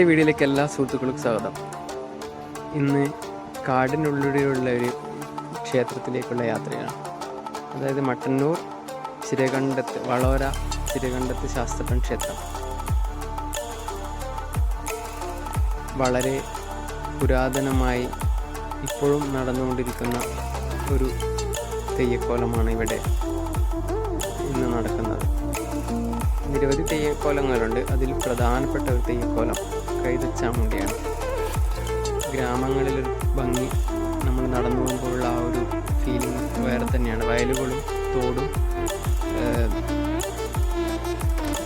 ഇന്നത്തെ വീഡിയോയിലേക്ക് എല്ലാ സുഹൃത്തുക്കൾക്കും സ്വാഗതം. ഇന്ന് കാടിനുള്ളിലുള്ള ഒരു ക്ഷേത്രത്തിലേക്കുള്ള യാത്രയാണ്. അതായത് മട്ടന്നൂർ ചിരകണ്ഠത്ത് വളോര ചിരകണ്ഠത്ത് ശാസ്ത്രപ്പൻ ക്ഷേത്രം. വളരെ പുരാതനമായി ഇപ്പോഴും നടന്നുകൊണ്ടിരിക്കുന്ന ഒരു തെയ്യക്കോലമാണ് ഇവിടെ ഇന്ന് നടക്കുന്നത്. നിരവധി തെയ്യക്കോലങ്ങളുണ്ട്. അതിൽ പ്രധാനപ്പെട്ട ഒരു തെയ്യക്കോലം കൈതച്ചാമുണ്ടിയാണ് ഗ്രാമങ്ങളിലൊരു ഭംഗി നമ്മൾ നടന്നു പോകുമ്പോഴുള്ള ആ ഒരു ഫീലിംഗ് വേറെ തന്നെയാണ്. വയലുകളും തോടും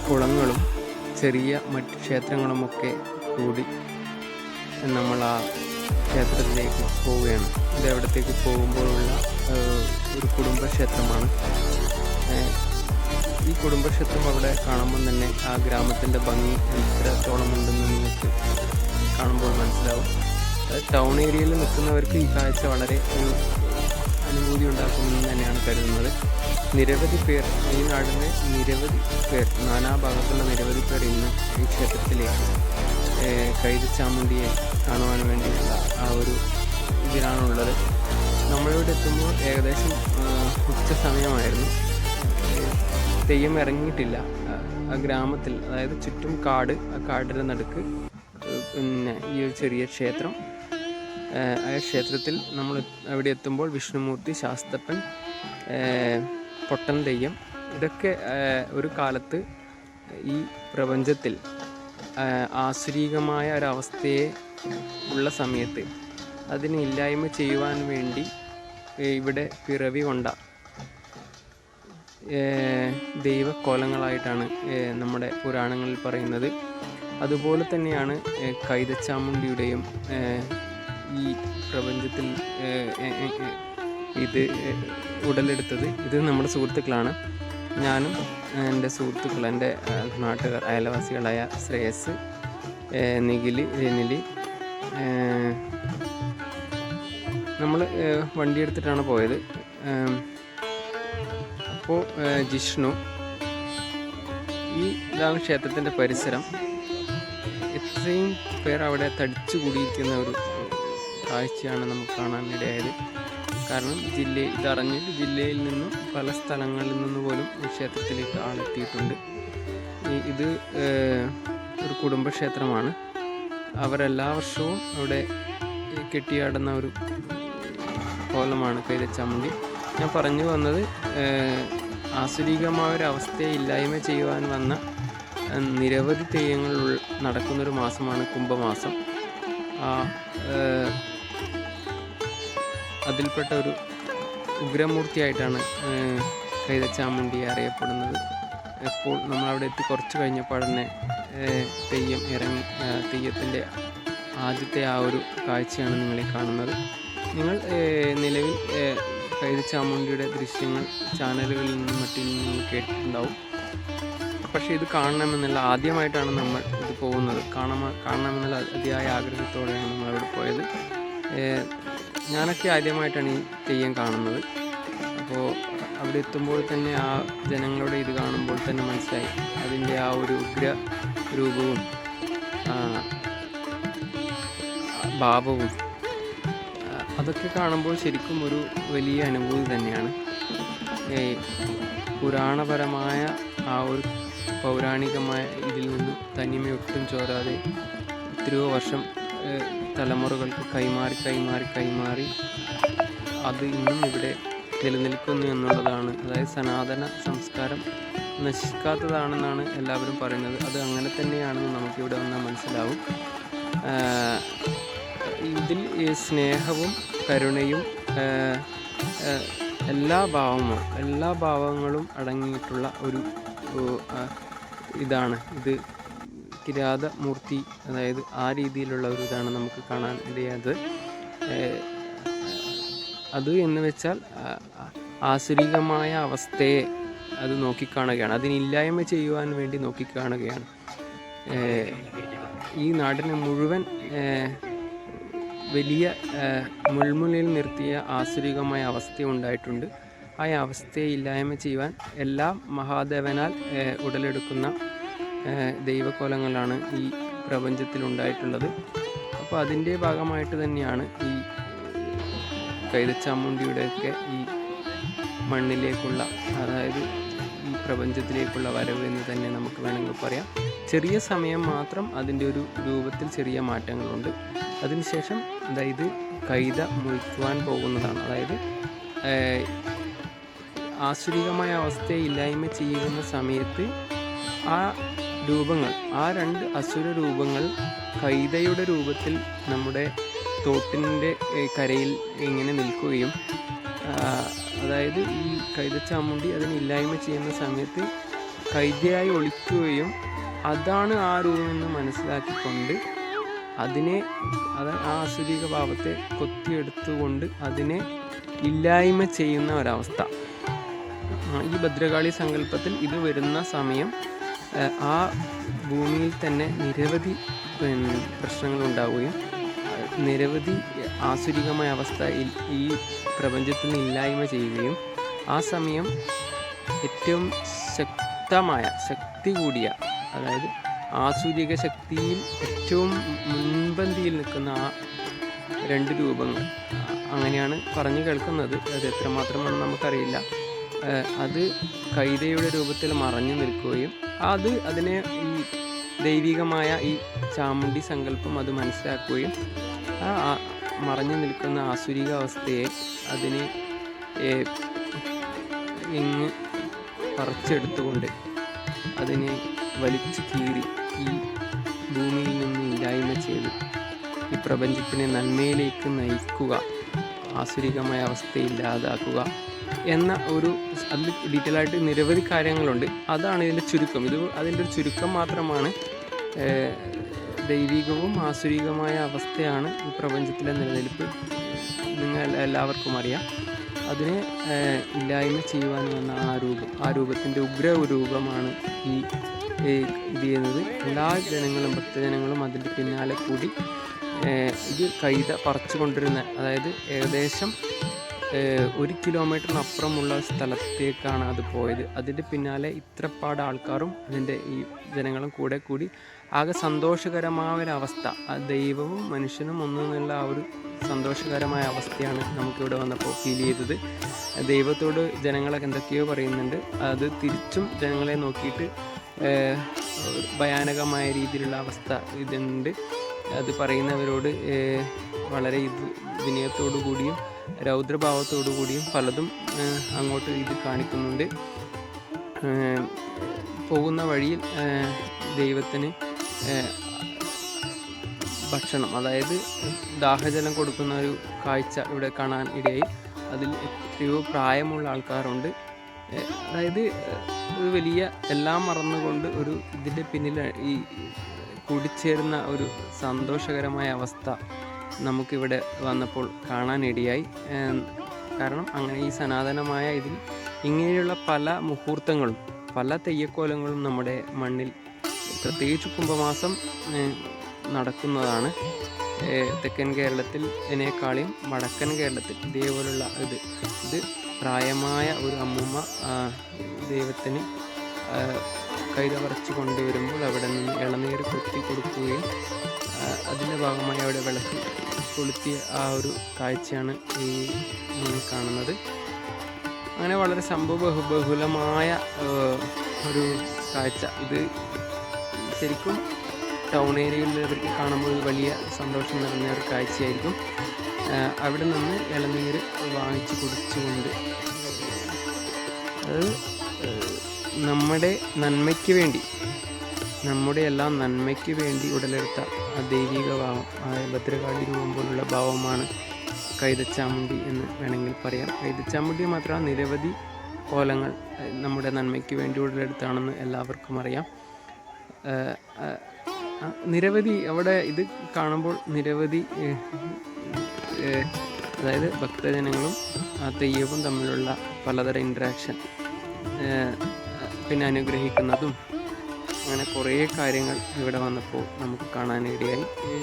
കുളങ്ങളും ചെറിയ മറ്റ് ക്ഷേത്രങ്ങളുമൊക്കെ കൂടി നമ്മൾ ആ ക്ഷേത്രത്തിലേക്ക് പോവുകയാണ്. ഇത് എവിടത്തേക്ക് പോകുമ്പോഴുള്ള ഒരു കുടുംബക്ഷേത്രമാണ് കുടുംബക്ഷേത്രം അവിടെ കാണുമ്പോൾ തന്നെ ആ ഗ്രാമത്തിന്റെ ഭംഗി എത്രത്തോളം ഉണ്ടെന്ന് നിങ്ങൾക്ക് കാണുമ്പോൾ മനസ്സിലാവും. ടൗൺ ഏരിയയിൽ നിൽക്കുന്നവർക്ക് ഈ കാഴ്ച വളരെ ഒരു അനുഭൂതി ഉണ്ടാക്കുമെന്ന് തന്നെയാണ് കരുതുന്നത്. നിരവധി പേർ ഈ നാടിന്റെ നിരവധി പേർ നാനാഭാഗത്തുള്ള നിരവധി പേർ ഇന്ന് ഈ ക്ഷേത്രത്തിലേക്ക് കൈതച്ചാമുണ്ടിയെ കാണുവാൻ വേണ്ടിയിട്ടുള്ള ആ ഒരു ഇതിലാണുള്ളത്. നമ്മളിവിടെ എത്തുമ്പോൾ ഏകദേശം ഉച്ച സമയമായിരുന്നു. തെയ്യം ഇറങ്ങിയിട്ടില്ല. ആ- ഗ്രാമത്തിൽ അതായത് ചുറ്റും കാട് ആ കാടിന്റെ നടുക്ക് പിന്നെ ഈ ഒരു ചെറിയ ക്ഷേത്രം. ആ ക്ഷേത്രത്തിൽ നമ്മൾ അവിടെ എത്തുമ്പോൾ വിഷ്ണുമൂർത്തി ശാസ്തപ്പൻ പൊട്ടൻ തെയ്യം ഇതൊക്കെ ഒരു കാലത്ത് ഈ പ്രപഞ്ചത്തിൽ ആസുരീകമായ ഒരവസ്ഥയെ ഉള്ള സമയത്ത് അതിനെ ഇല്ലായ്മ ചെയ്യുവാൻ വേണ്ടി ഇവിടെ പിറവി കൊണ്ട ദൈവക്കോലങ്ങളായിട്ടാണ് നമ്മുടെ പുരാണങ്ങളിൽ പറയുന്നത്. അതുപോലെ തന്നെയാണ് കൈതച്ചാമുണ്ടിയുടെയും ഈ പ്രപഞ്ചത്തിൽ ഇത് ഉടലെടുത്തത്. ഇത് നമ്മുടെ സുഹൃത്തുക്കളാണ്. ഞാനും എന്റെ സുഹൃത്തുക്കൾ എന്റെ നാട്ടുകാർ അയൽവാസികളായ ശ്രേയസ് നിഖിൽ രനിലി നമ്മൾ വണ്ടി എടുത്തിട്ടാണ് പോയത്. അപ്പോൾ ജിഷ്ണു ഈ ഇതാണ് ക്ഷേത്രത്തിന്റെ പരിസരം. എത്രയും പേർ അവിടെ തടിച്ചു കൂടിയിരിക്കുന്ന ഒരു കാഴ്ചയാണ് നമുക്ക് കാണാൻ ഇടയായത്. കാരണം ജില്ല ഇതറിഞ്ഞിട്ട് ജില്ലയിൽ നിന്നും പല സ്ഥലങ്ങളിൽ നിന്ന് പോലും ഈ ക്ഷേത്രത്തിലേക്ക് ആളെത്തിയിട്ടുണ്ട്. ഇത് ഒരു കുടുംബക്ഷേത്രമാണ്. അവരെല്ലാ വർഷവും അവിടെ കെട്ടിയാടുന്ന ഒരു കോലമാണ് കൈതച്ചാമുണ്ടി ഞാൻ പറഞ്ഞു വന്നത് ആസ്വദികമായ ഒരു അവസ്ഥയെ ഇല്ലായ്മ ചെയ്യുവാൻ വന്ന നിരവധി തെയ്യങ്ങൾ നടക്കുന്നൊരു മാസമാണ് കുംഭമാസം. ആ അതിൽപ്പെട്ട ഒരു ഉഗ്രമൂർത്തിയായിട്ടാണ് കൈതച്ചാമുണ്ടി അറിയപ്പെടുന്നത്. എപ്പോൾ നമ്മളവിടെ എത്തി കുറച്ച് കഴിഞ്ഞപ്പോൾ തന്നെ തെയ്യം ഇറങ്ങി തെയ്യത്തിന്റെ ആദ്യത്തെ ആ ഒരു കാഴ്ചയാണ് നിങ്ങളീ കാണുന്നത്. നിങ്ങൾ നിലവിൽ കൈതച്ചാമുണ്ടിയുടെ ദൃശ്യങ്ങൾ ചാനലുകളിൽ നിന്നും മറ്റിൽ നിന്നും കേട്ടിട്ടുണ്ടാവും. പക്ഷേ ഇത് കാണണമെന്നുള്ള ആദ്യമായിട്ടാണ് നമ്മൾ ഇത് പോകുന്നത്. കാണാൻ കാണണമെന്നുള്ള അതിയായ ആഗ്രഹത്തോടെയാണ് നമ്മൾ അവിടെ പോയത്. ഞാനൊക്കെ ആദ്യമായിട്ടാണ് ഈ തെയ്യം കാണുന്നത്. അപ്പോൾ അവിടെ എത്തുമ്പോൾ തന്നെ ആ ജനങ്ങളുടെ ഇത് കാണുമ്പോൾ തന്നെ മനസ്സിലായി. അതിന്റെ ആ ഒരു ഉഗ്ര രൂപവും ഭാവവും അതൊക്കെ കാണുമ്പോൾ ശരിക്കും ഒരു വലിയ അനുഭൂതി തന്നെയാണ്. പുരാണപരമായ ആ ഒരു പൗരാണികമായ ഇതിൽ നിന്ന് തനിമ തനിമയൊട്ടും ചോരാതെ എത്രയോ വർഷം തലമുറകൾക്ക് കൈമാറി കൈമാറി കൈമാറി അത് ഇന്നും ഇവിടെ നിലനിൽക്കുന്നു എന്നുള്ളതാണ്. അതായത് സനാതന സംസ്കാരം നശിക്കാത്തതാണെന്നാണ് എല്ലാവരും പറയുന്നത്. അത് അങ്ങനെ തന്നെയാണെന്ന് നമുക്കിവിടെ വന്നാൽ മനസ്സിലാവും. ഇതിൽ സ്നേഹവും കരുണയും എല്ലാ ഭാവങ്ങളും എല്ലാ ഭാവങ്ങളും അടങ്ങിയിട്ടുള്ള ഒരു ഇതാണ്. ഇത് കിരാതമൂർത്തി അതായത് ആ രീതിയിലുള്ള ഒരു ഇതാണ് നമുക്ക് കാണാൻ ഇടയാത് അത് എന്ന് വെച്ചാൽ ആസുരികമായ അവസ്ഥയെ അത് നോക്കിക്കാണുകയാണ്. അതിനില്ലായ്മ ചെയ്യുവാൻ വേണ്ടി നോക്കിക്കാണുകയാണ്. ഈ നാടിനെ മുഴുവൻ വലിയ മുൾമുനയിൽ നിർത്തിയ ആസുരികമായ അവസ്ഥ ഉണ്ടായിട്ടുണ്ട് ആ അവസ്ഥയെ ഇല്ലായ്മ ചെയ്യുവാൻ എല്ലാ മഹാദേവനാൽ ഉടലെടുക്കുന്ന ദൈവകോലങ്ങളാണ് ഈ പ്രപഞ്ചത്തിലുണ്ടായിട്ടുള്ളത്. അപ്പോൾ അതിന്റെ ഭാഗമായിട്ട് തന്നെയാണ് ഈ കൈതച്ചാമുണ്ടിയുടെയൊക്കെ ഈ മണ്ണിലേക്കുള്ള അതായത് ഈ പ്രപഞ്ചത്തിലേക്കുള്ള വരവ് എന്ന് തന്നെ നമുക്ക് വേണമെങ്കിൽ പറയാം. ചെറിയ സമയം മാത്രം അതിന്റെ ഒരു രൂപത്തിൽ ചെറിയ മാറ്റങ്ങളുണ്ട്. അതിനുശേഷം അതായത് കൈത മുഴിക്കുവാൻ പോകുന്നതാണ്. അതായത് ഏഹ്, ആസുരികമായ അവസ്ഥയെ ഇല്ലായ്മ ചെയ്യുന്ന സമയത്ത് ആ രൂപങ്ങൾ ആ രണ്ട് അസുര രൂപങ്ങൾ കൈതയുടെ രൂപത്തിൽ നമ്മുടെ തോട്ടിന്റെ കരയിൽ ഇങ്ങനെ നിൽക്കുകയും അതായത് ഈ കൈതച്ചാമുണ്ടി അതിനെ ഇല്ലായ്മ ചെയ്യുന്ന സമയത്ത് കൈതയായി ഒളിക്കുകയും അതാണ് ആ രൂപമെന്ന് മനസ്സിലാക്കിക്കൊണ്ട് അതിനെ അത് ആ അസുരിക ഭാവത്തെ കൊത്തിയെടുത്തുകൊണ്ട് അതിനെ ഇല്ലായ്മ ചെയ്യുന്ന ഒരവസ്ഥ. ഈ ഭദ്രകാളി സങ്കല്പത്തിൽ ഇത് വരുന്ന സമയം ആ, ഭൂമിയിൽ തന്നെ നിരവധി പ്രശ്നങ്ങൾ ഉണ്ടാവുകയും നിരവധി ആസുരികമായ അവസ്ഥ ഈ പ്രപഞ്ചത്തിൽ നിന്ന് ഇല്ലായ്മ ചെയ്യുകയും ആ സമയം ഏറ്റവും ശക്തമായ ശക്തി കൂടിയ അതായത് ആസുരിക ശക്തിയിൽ ഏറ്റവും മുൻപന്തിയിൽ നിൽക്കുന്ന ആ രണ്ട് രൂപങ്ങൾ. അങ്ങനെയാണ് പറഞ്ഞു കേൾക്കുന്നത്. അത് എത്രമാത്രമാണ് നമുക്കറിയില്ല. അത് കൈതയുടെ രൂപത്തിൽ മറഞ്ഞു നിൽക്കുകയും അത് അതിനെ ഈ ദൈവികമായ ഈ ചാമുണ്ടി സങ്കല്പം അത് മനസ്സിലാക്കുകയും ആ മറഞ്ഞു നിൽക്കുന്ന ആസുരിക അവസ്ഥയെ അതിനെ ഇങ്ങ് പറിച്ചെടുത്തുകൊണ്ട് അതിനെ വലിച്ചു കീറി ഈ ഭൂമിയിൽ നിന്ന് ഇല്ലായ്മ ചെയ്ത്. ഈ പ്രപഞ്ചത്തിനെ നന്മയിലേക്ക് നയിക്കുക ആസുരികമായ അവസ്ഥയില്ലാതാക്കുക എന്ന ഒരു അതിൽ ഡീറ്റെയിൽ ആയിട്ട് നിരവധി കാര്യങ്ങളുണ്ട്. അതാണ് ഇതിന്റെ ചുരുക്കം. ഇത് അതിന്റെ ഒരു ചുരുക്കം മാത്രമാണ് ദൈവികവും ആസുരികമായ അവസ്ഥയാണ് ഈ പ്രപഞ്ചത്തിലെ നിലനിൽപ്പ്. നിങ്ങൾ എല്ലാവർക്കും അറിയാം. അതിനെ ഇല്ലായ്മ ചെയ്യുവാൻ വന്ന ആ രൂപം ആ രൂപത്തിന്റെ ഉഗ്ര രൂപമാണ് ഈ ഇത് ചെയ്യുന്നത് എല്ലാ ജനങ്ങളും ഭക്തജനങ്ങളും അതിന്റെ പിന്നാലെ കൂടി ഇത് കൈത പറിച്ചു കൊണ്ടിരുന്ന അതായത് ഏകദേശം ഒരു കിലോമീറ്ററിനപ്പുറമുള്ള സ്ഥലത്തേക്കാണ് അത് പോയത്. അതിന്റെ പിന്നാലെ ഇത്രപ്പാട് ആൾക്കാരും അതിന്റെ ഈ ജനങ്ങളും കൂടെ കൂടി ആകെ സന്തോഷകരമായ ഒരവസ്ഥ ആ ദൈവവും മനുഷ്യനും ഒന്നെന്നുള്ള ആ ഒരു സന്തോഷകരമായ അവസ്ഥയാണ് നമുക്കിവിടെ വന്നപ്പോൾ ഫീൽ ചെയ്തത്. ദൈവത്തോട് ജനങ്ങളൊക്കെ എന്തൊക്കെയോ പറയുന്നുണ്ട്. അത് തിരിച്ചും ജനങ്ങളെ നോക്കിയിട്ട് ഭയാനകമായ രീതിയിലുള്ള അവസ്ഥ ഇതുണ്ട്. അത് പറയുന്നവരോട് വളരെ ഇത് വിനയത്തോടു കൂടിയും രൗദ്രഭാവത്തോടു കൂടിയും പലതും അങ്ങോട്ട് ഇത് കാണിക്കുന്നുണ്ട്. പോകുന്ന വഴിയിൽ ദൈവത്തിന് ഭക്ഷണം അതായത് ദാഹജലം കൊടുക്കുന്ന ഒരു കാഴ്ച ഇവിടെ കാണാൻ ഇടയായി. അതിൽ എത്രയോ പ്രായമുള്ള ആൾക്കാരുണ്ട്. അതായത് ഒരു വലിയ എല്ലാം മറന്നുകൊണ്ട് ഒരു ഇതിന്റെ പിന്നിൽ ഈ കൂടിച്ചേരുന്ന ഒരു സന്തോഷകരമായ അവസ്ഥ നമുക്കിവിടെ വന്നപ്പോൾ കാണാനിടയായി. കാരണം അങ്ങനെ ഈ സനാതനമായ ഇതിൽ ഇങ്ങനെയുള്ള പല മുഹൂർത്തങ്ങളും പല തെയ്യക്കോലങ്ങളും നമ്മുടെ മണ്ണിൽ പ്രത്യേകിച്ച് കുംഭമാസം നടക്കുന്നതാണ്. തെക്കൻ കേരളത്തിൽ ഇതിനേക്കാളും വടക്കൻ കേരളത്തിൽ ഇതേപോലുള്ള ഇത്. ഇത് പ്രായമായ ഒരു അമ്മൂമ്മ ദൈവത്തിന് കൈതവറച്ച് കൈത കൊണ്ടുവരുമ്പോൾ അവിടെ നിന്ന് ഇളനീര് കൊത്തി കൊടുക്കുകയും അതിന്റെ ഭാഗമായി അവിടെ വിളക്ക് കൊളുത്തിയ ആ ഒരു കാഴ്ചയാണ് ഈ കാണുന്നത്. അങ്ങനെ വളരെ സംഭവ ബഹു ബഹുലമായ ഒരു കാഴ്ച. ഇത് ശരിക്കും ടൗൺ ഏരിയയിലുള്ളവർക്ക് കാണുമ്പോൾ വലിയ സന്തോഷം നിറഞ്ഞ ഒരു കാഴ്ചയായിരിക്കും. അവിടെ നിന്ന് ഇളനീർ വാങ്ങിച്ച് കുടിച്ചുകൊണ്ട് അത് നമ്മുടെ നന്മയ്ക്ക് വേണ്ടി നമ്മുടെ എല്ലാം നന്മയ്ക്ക് വേണ്ടി ഉടലെടുത്ത ആ ദൈവിക ഭാവം ആ ഭദ്രകാളി രൂപം പോലുള്ള ഭാവമാണ് കൈതച്ചാമുണ്ടി എന്ന് വേണമെങ്കിൽ പറയാം. കൈതച്ചാമുണ്ടി മാത്രമല്ല നിരവധി കോലങ്ങൾ നമ്മുടെ നന്മയ്ക്ക് വേണ്ടി ഉടലെടുത്താണെന്ന് എല്ലാവർക്കും അറിയാം. നിരവധി അവിടെ ഇത് കാണുമ്പോൾ നിരവധി അതായത് ഭക്തജനങ്ങളും ആ തെയ്യവും തമ്മിലുള്ള പലതരം ഇൻട്രാക്ഷൻ പിന്നെ അനുഗ്രഹിക്കുന്നതും അങ്ങനെ കുറേ കാര്യങ്ങൾ ഇവിടെ വന്നപ്പോൾ നമുക്ക് കാണാനിടയായി. ഈ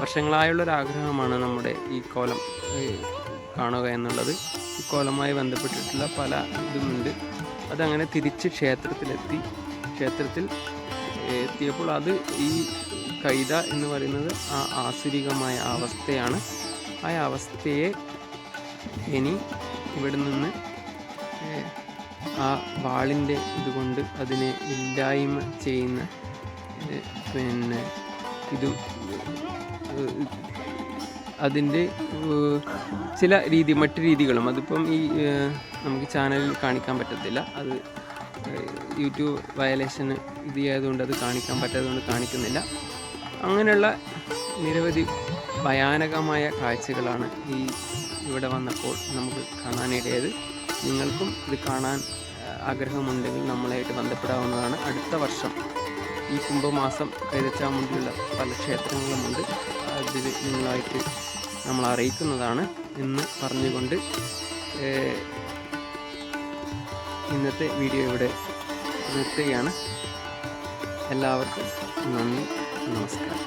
വർഷങ്ങളായുള്ളൊരു ആഗ്രഹമാണ് നമ്മുടെ ഈ കോലം കാണുക എന്നുള്ളത്. ഈ കോലമായി ബന്ധപ്പെട്ടിട്ടുള്ള പല ഇതുമുണ്ട്. അതങ്ങനെ തിരിച്ച് ക്ഷേത്രത്തിലെത്തി ക്ഷേത്രത്തിൽ എത്തിയപ്പോൾ അത് ഈ കൈത എന്ന് പറയുന്നത് ആ ആസുരികമായ അവസ്ഥയാണ്. ആ അവസ്ഥയെ ഇനി ഇവിടെ നിന്ന് ആ വാളിന്റെ ഇതുകൊണ്ട് അതിനെ ഇല്ലായ്മ ചെയ്യുന്ന പിന്നെ ഇത് അതിന്റെ ചില രീതി മറ്റു രീതികളും. അതിപ്പം ഈ നമുക്ക് ചാനലിൽ കാണിക്കാൻ പറ്റത്തില്ല. അത് യൂട്യൂബ് വയലേഷന് ഇത് ചെയ്തുകൊണ്ട് അത് കാണിക്കാൻ പറ്റാത്തതുകൊണ്ട് കാണിക്കുന്നില്ല. അങ്ങനെയുള്ള നിരവധി ഭയാനകമായ കാഴ്ചകളാണ് ഈ ഇവിടെ വന്നപ്പോൾ നമുക്ക് കാണാനിടയത് നിങ്ങൾക്കും ഇത് കാണാൻ ആഗ്രഹമുണ്ടെങ്കിൽ നമ്മളായിട്ട് ബന്ധപ്പെടാവുന്നതാണ്. അടുത്ത വർഷം ഈ കുംഭമാസം കൈതച്ചാമുണ്ടിയുള്ള പല ക്ഷേത്രങ്ങളുമുണ്ട്. അതിൽ നിങ്ങളായിട്ട് നമ്മൾ അറിയിക്കുന്നതാണ് എന്ന് പറഞ്ഞുകൊണ്ട് ഇന്നത്തെ വീഡിയോ ഇവിടെ നിർത്തുകയാണ്. എല്ലാവർക്കും നന്ദി. നമസ്കാരം.